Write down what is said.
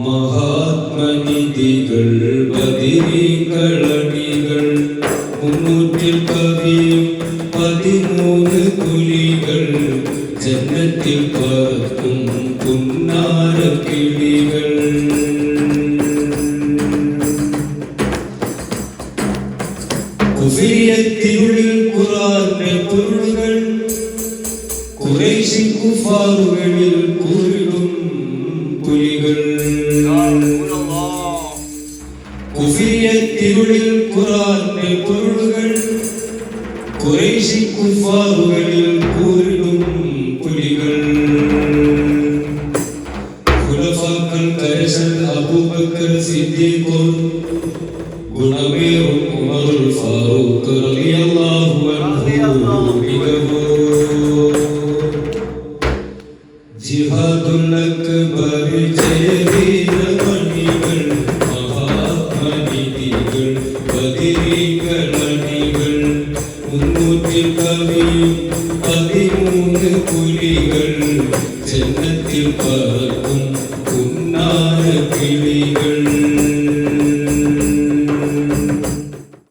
മഹാത്മനിധികൾ ബദിരീകളണികൾ മുന്നൂറ്റിൽ കവിയും പതിമൂന്ന് പുലികൾ ജന്നത്തിൽ പറക്കും പുന്നാര കിളികൾ കുഫിയത്തിനുള്ളിൽ ഖുറാന്റെ പൊരുളുകൾ കുറേശി കുഫാറുകളിൽ കുരുളും പുലികൾ குஃபிரிய திருளில் குரான் பொருள்கள் குறைசி குஃபாறுகளில் கூறிடும் புலிகள் ஃபாரூக் ரலியல்லாஹு அன்ஹு மிகவும் അക്ബർ ജയവീരമണികൾ മഹാത്മനിധികൾ ബദിരീകളണികൾ മുന്നൂറ്റിൽ കവിയും പതിമൂന്ന് പുലികൾ ജന്നത്തിൽ പറക്കും പുന്നാര കിളികൾ.